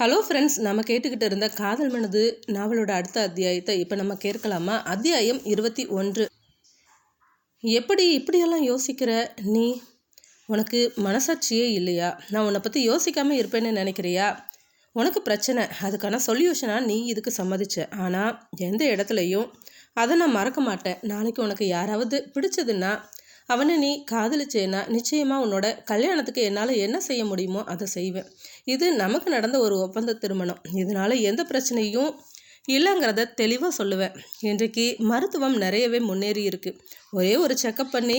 Hello friends நம்ம கேட்டுக்கிட்டு இருந்த காதல் மனது நாவலோட அடுத்த அத்தியாயத்தை இப்போ நம்ம கேட்கலாமா? அத்தியாயம் இருபத்தி ஒன்று. எப்படி இப்படியெல்லாம் யோசிக்கிற நீ? உனக்கு மனசாட்சியே இல்லையா? நான் உன்னை பற்றி யோசிக்காமல் இருப்பேன்னு நினைக்கிறியா? உனக்கு பிரச்சனை அதுக்கான சொல்யூஷனாக நீ இதுக்கு சம்மதிச்ச. ஆனால் எந்த இடத்துலையும் அதை நான் மறக்க மாட்டேன். நாளைக்கு உனக்கு யாராவது பிடிச்சதுன்னா அவனை நீ காதலிச்சேன்னா நிச்சயமாக உன்னோட கல்யாணத்துக்கு என்னால் என்ன செய்ய முடியுமோ அதை செய்வேன். இது நமக்கு நடந்த ஒரு ஒப்பந்த திருமணம். இதனால் எந்த பிரச்சனையும் இல்லைங்கிறத தெளிவாக சொல்லுவேன். இன்றைக்கு மருத்துவம் நிறையவே முன்னேறி இருக்கு. ஒரே ஒரு செக்கப் பண்ணி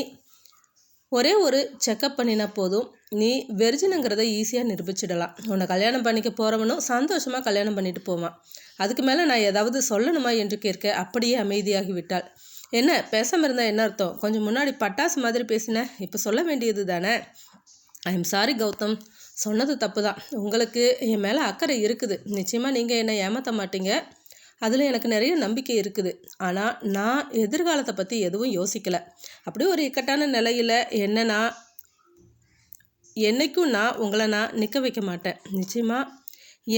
ஒரே ஒரு செக்கப் பண்ணினா போதும். நீ வெர்ஜினுங்கிறத ஈஸியாக நிரூபிச்சிடலாம். உன்னை கல்யாணம் பண்ணிக்க போகிறவனும் சந்தோஷமாக கல்யாணம் பண்ணிட்டு போவான். அதுக்கு மேலே நான் ஏதாவது சொல்லணுமா என்று கேட்க அப்படியே அமைதியாகி விட்டாள் என்ன பேசாமல் இருந்தால் என்ன அர்த்தம்? கொஞ்சம் முன்னாடி பட்டாசு மாதிரி பேசினேன் இப்போ சொல்ல வேண்டியது தானே? I am sorry Gautham. சொன்னது தப்பு தான் உங்களுக்கு என் மேலே அக்கறை இருக்குது. நிச்சயமாக நீங்கள் என்னை ஏமாற்ற மாட்டீங்க. அதில் எனக்கு நிறைய நம்பிக்கை இருக்குது. ஆனால் நான் எதிர்காலத்தை பற்றி எதுவும் யோசிக்கலை. அப்படியே ஒரு இக்கட்டான நிலையில் என்னன்னா என்றைக்கும் என்னைக்கும் நான் உங்களை நான் நிற்க வைக்க மாட்டேன். நிச்சயமாக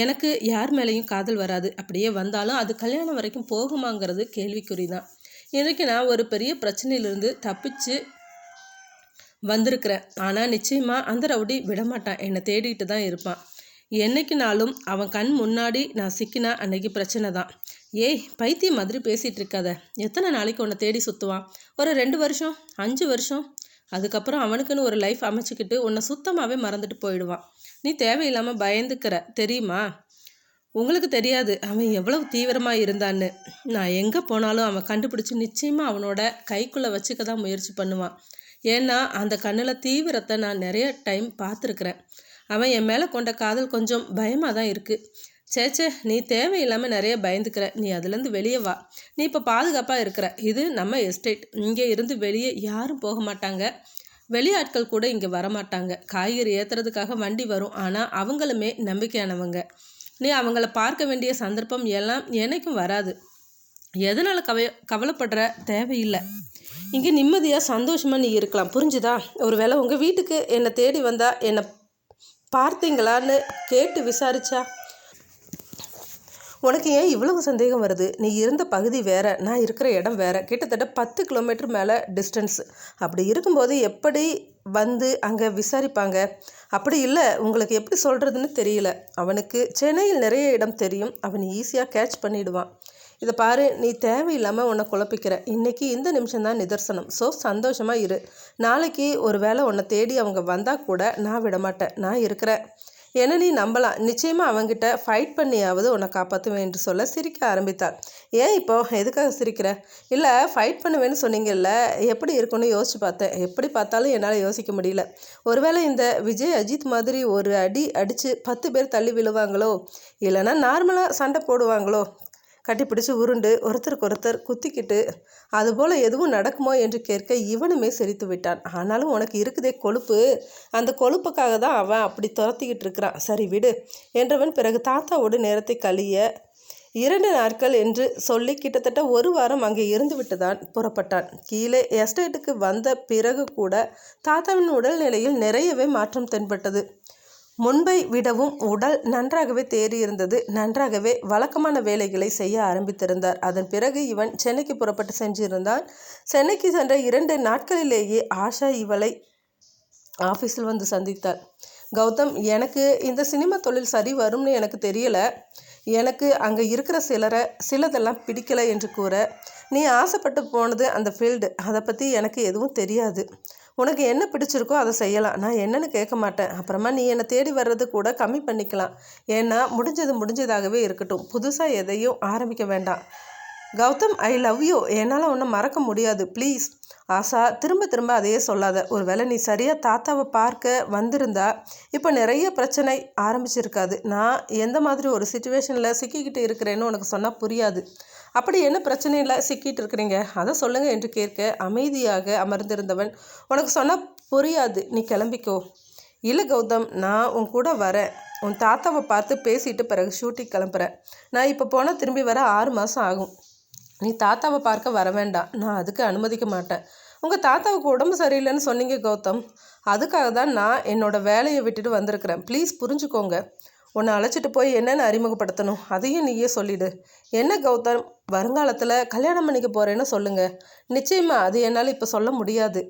எனக்கு யார் மேலேயும் காதல் வராது. அப்படியே வந்தாலும் அது கல்யாணம் வரைக்கும் போகுமாங்கிறது கேள்விக்குறி தான் இன்றைக்கு நான் ஒரு பெரிய பிரச்சனையிலிருந்து தப்பிச்சு வந்திருக்கிறேன். ஆனால் நிச்சயமாக அந்த ரவுடி விடமாட்டான். என்னை தேடிட்டு தான் இருப்பான். என்னைக்குனாலும் அவன் கண் முன்னாடி நான் சிக்கினா அன்னைக்கு பிரச்சனை தான். ஏய் பைத்தியம் மாதிரி பேசிகிட்டு இருக்காத. எத்தனை நாளைக்கு உன்னை தேடி சுற்றுவான் ஒரு ரெண்டு வருஷம்? அஞ்சு வருஷம்? அதுக்கப்புறம் அவனுக்குன்னு ஒரு லைஃப் அமைச்சிக்கிட்டு உன்னை சுத்தமாகவே மறந்துட்டு போயிடுவான். நீ தேவையில்லாமல் பயந்துக்கிற. தெரியுமா? உங்களுக்கு தெரியாது அவன் எவ்வளவு தீவிரமாக இருந்தான்னு. நான் எங்கே போனாலும் அவன் கண்டுபிடிச்சி நிச்சயமாக அவனோட கைக்குள்ளே வச்சுக்க தான் முயற்சி பண்ணுவான். ஏன்னா அந்த கண்ணில் தீவிரத்தை நான் நிறைய டைம் பார்த்துருக்குறேன். அவன் என் மேலே கொண்ட காதல் கொஞ்சம் பயமாக தான் இருக்குது சேச்சே நீ தேவையில்லாமல் நிறைய பயந்துக்கிற. நீ அதுலேருந்து வெளியே வா. நீ இப்போ பாதுகாப்பாக இருக்கிற. இது நம்ம எஸ்டேட். இங்கே இருந்து வெளியே யாரும் போக மாட்டாங்க. வெளியாட்கள் கூட இங்கே வரமாட்டாங்க. காய்கறி ஏற்றுறதுக்காக வண்டி வரும். ஆனால் அவங்களுமே நம்பிக்கையானவங்க. நீ அவங்கள பார்க்க வேண்டிய சந்தர்ப்பம் எல்லாம் எனக்கும் வராது. எதனால் கவ கவலைப்படுற தேவையில்லை. இங்கே நிம்மதியாக சந்தோஷமாக நீ இருக்கலாம். புரிஞ்சுதா? ஒரு வேளை உங்கள் வீட்டுக்கு என்னை தேடி வந்தால் என்னை பார்த்தீங்களான்னு கேட்டு விசாரிச்சா? உனக்கு ஏன் இவ்வளவு சந்தேகம் வருது? நீ இருந்த பகுதி வேற நான் இருக்கிற இடம் வேற. கிட்டத்தட்ட பத்து கிலோமீட்டர் மேலே டிஸ்டன்ஸ் அப்படி இருக்கும்போது எப்படி வந்து அங்கே விசாரிப்பாங்க? அப்படி இல்லை உங்களுக்கு எப்படி சொல்கிறதுன்னு தெரியல. அவனுக்கு சென்னையில் நிறைய இடம் தெரியும். அவன் ஈஸியாக கேட்ச் பண்ணிடுவான். இதை பாரு நீ தேவையில்லாமல் உன்னை குழப்பிக்கிற. இன்றைக்கி இந்த நிமிஷம் தான் நிதர்சனம். ஸோ சந்தோஷமாக இரு. நாளைக்கு ஒரு வேளை உன்னை தேடி அவங்க வந்தால் கூட நான் விடமாட்டேன். நான் இருக்கிறேன். என்ன நீ நம்பலாம்? நிச்சயமாக அவங்கிட்ட ஃபைட் பண்ணியாவது உன்னை காப்பாற்றுவேன் என்று சொல்ல சிரிக்க ஆரம்பித்தாள். ஏன் இப்போ? எதுக்காக சிரிக்கிற? இல்லை ஃபைட் பண்ணுவேன்னு சொன்னீங்கல்ல எப்படி இருக்குன்னு யோசிச்சு பார்த்தேன். எப்படி பார்த்தாலும் என்னால் யோசிக்க முடியல. ஒருவேளை இந்த விஜய் அஜித் மாதிரி ஒரு அடி அடித்து பத்து பேர் தள்ளி விழுவாங்களோ? இல்லைன்னா நார்மலாக சண்டை போடுவாங்களோ? கட்டிப்பிடிச்சு உருண்டு ஒருத்தருக்கு ஒருத்தர் குத்திக்கிட்டு அதுபோல் எதுவும் நடக்குமோ? என்று கேட்க இவனுமே சிரித்து விட்டான். ஆனாலும் உனக்கு இருக்குதே கொழுப்பு. அந்த கொழுப்புக்காக தான் அவன் அப்படி துரத்திக்கிட்டு இருக்கிறான். சரி விடு என்றவன் பிறகு தாத்தாவோடு நேரத்தை கழிய இரண்டு நாட்கள் என்று சொல்லி கிட்டத்தட்ட ஒரு வாரம் அங்கே இருந்து விட்டுதான் புறப்பட்டான். கீழே எஸ்டேட்டுக்கு வந்த பிறகு கூட தாத்தாவின் உடல்நிலையில் நிறையவே மாற்றம் தென்பட்டது. முன்பை விடவும் உடல் நன்றாகவே தேறியிருந்தது. நன்றாகவே வழக்கமான வேலைகளை செய்ய ஆரம்பித்திருந்தார். அதன் பிறகு இவன் சென்னைக்கு புறப்பட்டு சென்றிருந்தான். சென்னைக்கு சென்ற இரண்டு நாட்களிலேயே ஆஷா இவளை ஆஃபீஸில் வந்து சந்தித்தார் கௌதம் எனக்கு இந்த சினிமா தொழில் சரி வரும்னு எனக்கு தெரியலை. எனக்கு அங்கே இருக்கிற சிலரை சிலதெல்லாம் பிடிக்கலை என்று கூற நீ ஆசைப்பட்டு போனது அந்த ஃபீல்டு அதை பற்றி எனக்கு எதுவும் தெரியாது. உனக்கு என்ன பிடிச்சிருக்கோ அதை செய்யலாம். நான் என்னென்னு கேட்க மாட்டேன். அப்புறமா நீ என்னை தேடி வர்றது கூட கம்மி பண்ணிக்கலாம். ஏன்னா முடிஞ்சது முடிஞ்சதாகவே இருக்கட்டும். புதுசாக எதையும் ஆரம்பிக்க வேண்டாம். கௌதம் ஐ லவ் யூ என்னால் ஒன்றை மறக்க முடியாது. ப்ளீஸ் ஆசா திரும்ப திரும்ப அதையே சொல்லாத. ஒரு வேளை நீ சரியாக தாத்தாவை பார்க்க வந்திருந்தா இப்போ நிறைய பிரச்சனை ஆரம்பிச்சிருக்காது. நான் எந்த மாதிரி ஒரு சுச்சுவேஷனில் சிக்கிக்கிட்டு இருக்கிறேன்னு உனக்கு சொன்னால் புரியாது. அப்படி என்ன பிரச்சனையில் சிக்கிட்டு இருக்கிறீங்க அதை சொல்லுங்க என்று கேட்க அமைதியாக அமர்ந்திருந்தவன் உனக்கு சொன்னால் புரியாது நீ கிளம்பிக்கோ. இல்லை கௌதம் நான் உன் கூட வரேன். உன் தாத்தாவை பார்த்து பேசிட்டு பிறகு ஷூட்டிங் கிளம்புறேன். நான் இப்போ போனால் திரும்பி வர ஆறு மாதம் ஆகும். நீ தாத்தாவை பார்க்க வர வேண்டாம். நான் அதுக்கு அனுமதிக்க மாட்டேன். உங்கள் தாத்தாவுக்கு உடம்பு சரியில்லைன்னு சொன்னீங்க கௌதம். அதுக்காக தான் நான் என்னோடய வேலையை விட்டுட்டு வந்திருக்கிறேன். ப்ளீஸ் புரிஞ்சுக்கோங்க. உன்னை அழைச்சிட்டு போய் என்னென்னு அறிமுகப்படுத்தணும் அதையும் நீயே சொல்லிடு. என்ன கௌதம் வருங்காலத்தில் கல்யாணம் பண்ணிக்க போகிறேன்னு சொல்லுங்கள் நிச்சயமாக அது என்னால் இப்போ சொல்ல முடியாது.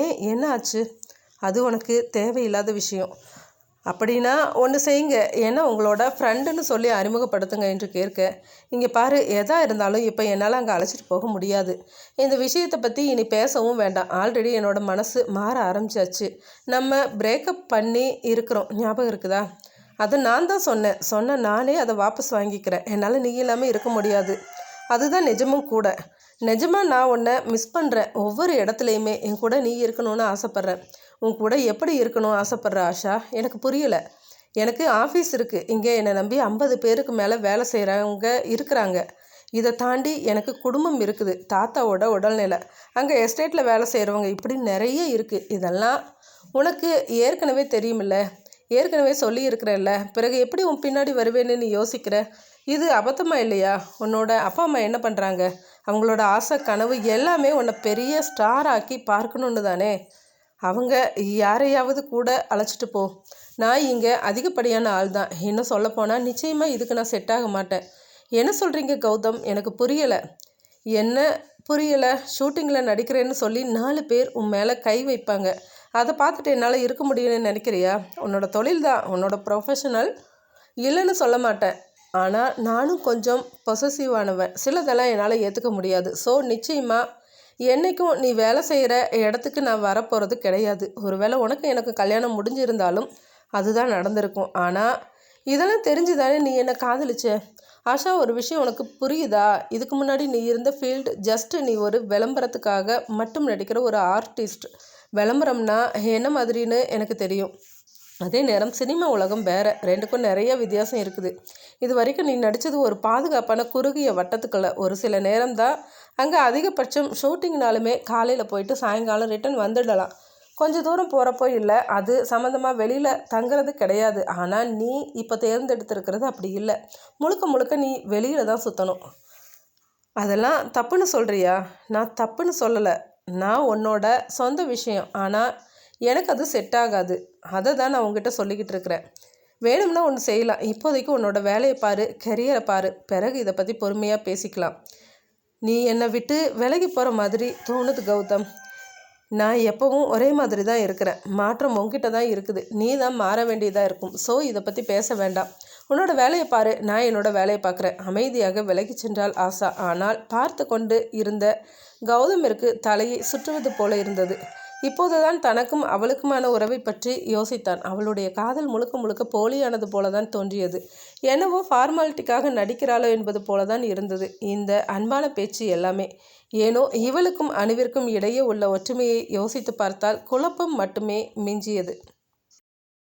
ஏன் என்ன ஆச்சு? அது உனக்கு தேவையில்லாத விஷயம். அப்படின்னா ஒன்று செய்யுங்க. ஏன்னா உங்களோட ஃப்ரெண்டுன்னு சொல்லி அறிமுகப்படுத்துங்க என்று கேட்க இங்கே பாரு எதா இருந்தாலும் இப்போ என்னால் அங்கே அழைச்சிட்டு போக முடியாது. இந்த விஷயத்தை பற்றி இனி பேசவும் வேண்டாம். ஆல்ரெடி என்னோடய மனசு மாற ஆரம்பிச்சாச்சு. நம்ம பிரேக்கப் பண்ணி இருக்கிறோம். ஞாபகம் இருக்குதா? அதை நான் தான் சொன்னேன். சொன்ன நானே அதை வாபஸ் வாங்கிக்கிறேன். என்னால் நீ இல்லாமல் இருக்க முடியாது. அதுதான் நிஜமும் கூட. நிஜமாக நான் உன்னை மிஸ் பண்ணுறேன் ஒவ்வொரு இடத்துலையுமே என் கூட நீ இருக்கணும்னு ஆசைப்பட்றேன். உன் கூட எப்படி இருக்கணும் ஆசைப்பட்ற ஆஷா? எனக்கு புரியலை. எனக்கு ஆஃபீஸ் இருக்குது இங்கே என்னை நம்பி ஐம்பது பேருக்கு மேலே வேலை செய்கிறவங்க இருக்கிறாங்க. இதை தாண்டி எனக்கு குடும்பம் இருக்குது. தாத்தாவோட உடல்நிலை. அங்கே எஸ்டேட்டில் வேலை செய்கிறவங்க இப்படி நிறைய இருக்குது இதெல்லாம் உனக்கு ஏற்கனவே தெரியுமில்ல. ஏற்கனவே சொல்லியிருக்கிறேன்ல பிறகு எப்படி உன் பின்னாடி வருவேன்னு நீ யோசிக்கிற? இது அபத்தமாக இல்லையா? உன்னோட அப்பா அம்மா என்ன பண்ணுறாங்க அவங்களோட ஆசை கனவு எல்லாமே உன்னை பெரிய ஸ்டார் ஆக்கி பார்க்கணுன்னு தானே? அவங்க யாரையாவது கூட அழைச்சிட்டு போ. நான் இங்கே அதிகப்படியான ஆள் தான். இன்னும் சொல்லப்போனால் நிச்சயமாக இதுக்கு நான் செட் ஆக மாட்டேன். என்ன சொல்கிறீங்க கௌதம்? எனக்கு புரியலை. என்ன புரியலை ஷூட்டிங்கில் நடிக்கிறேன்னு சொல்லி நாலு பேர் உன் மேலே கை வைப்பாங்க. அதை பார்த்துட்டு என்னால் இருக்க முடியும்னு நினைக்கிறியா? உன்னோட தொழில் தான் உன்னோட ப்ரொஃபஷனல் இல்லைன்னு சொல்ல மாட்டேன். ஆனால் நானும் கொஞ்சம் பொசசிவானவன் சிலதெல்லாம் என்னால் ஏற்றுக்க முடியாது. ஸோ நிச்சயமாக என்றைக்கும் நீ வேலை செய்கிற இடத்துக்கு நான் வரப்போகிறது கிடையாது. ஒருவேளை உனக்கு எனக்கு கல்யாணம் முடிஞ்சிருந்தாலும் அதுதான் நடந்திருக்கும். ஆனால் இதெல்லாம் தெரிஞ்சு தானே நீ என்னை காதலிச்ச? ஆஷா ஒரு விஷயம் உனக்கு புரியுதா? இதுக்கு முன்னாடி நீ இருந்த ஃபீல்டு ஜஸ்ட் நீ ஒரு விளம்பரத்துக்காக மட்டும் நடிக்கிற ஒரு ஆர்டிஸ்ட் விளம்பரம்னா என்ன மாதிரின்னு எனக்கு தெரியும். அதே நேரம் சினிமா உலகம் வேறு. ரெண்டுக்கும் நிறைய வித்தியாசம் இருக்குது. இது வரைக்கும் நீ நடித்தது ஒரு பாதுகாப்பான குறுகிய வட்டத்துக்குள்ள ஒரு சில நேரம் தான் அங்கே அதிகபட்சம் ஷூட்டிங்னாலுமே காலையில் போயிட்டு சாயங்காலம் ரிட்டன் வந்துடலாம். கொஞ்சம் தூரம் போகிறப்போ இல்லை அது சம்மந்தமாக வெளியில் தங்குறது கிடையாது. ஆனால் நீ இப்போ தேர்ந்தெடுத்திருக்கிறது அப்படி இல்லை. முழுக்க முழுக்க நீ வெளியில் தான் சுற்றணும் அதெல்லாம் தப்புன்னு சொல்கிறியா நான் தப்புன்னு சொல்லலை. நான் உன்னோட சொந்த விஷயம். ஆனால் எனக்கு அது செட் ஆகாது. அதை தான் நான் உங்ககிட்ட சொல்லிக்கிட்டு இருக்கிறேன். வேணும்னா ஒன்று செய்யலாம். இப்போதைக்கு உன்னோட வேலையை பாரு கெரியரை பாரு. பிறகு இதை பற்றி பொறுமையாக பேசிக்கலாம். நீ என்னை விட்டு விலகி போகிற மாதிரி தோணுது கௌதம். நான் எப்போவும் ஒரே மாதிரி தான் இருக்கிறேன். மாற்றம் உங்ககிட்ட தான் இருக்குது. நீ தான் மாற வேண்டியதாக இருக்கும். ஸோ இதை பற்றி பேச வேண்டாம். உன்னோட வேலையை பாரு. நான் என்னோட வேலையை பார்க்குறேன் அமைதியாக விலகி சென்றால் ஆசா. ஆனால் பார்த்து கொண்டு இருந்த கௌதமிற்கு தலையை சுற்றுவது போல இருந்தது. இப்போதுதான் தனக்கும் அவளுக்குமான உறவை பற்றி யோசித்தான். அவளுடைய காதல் முழுக்க முழுக்க போலியானது போலதான் தோன்றியது. என்னவோ ஃபார்மாலிட்டிக்காக நடிக்கிறாளோ என்பது போலதான் இருந்தது. இந்த அன்பான பேச்சு எல்லாமே. ஏனோ இவளுக்கும் அணுவிற்கும் இடையே உள்ள ஒற்றுமையை யோசித்து பார்த்தால் குழப்பம் மட்டுமே மிஞ்சியது.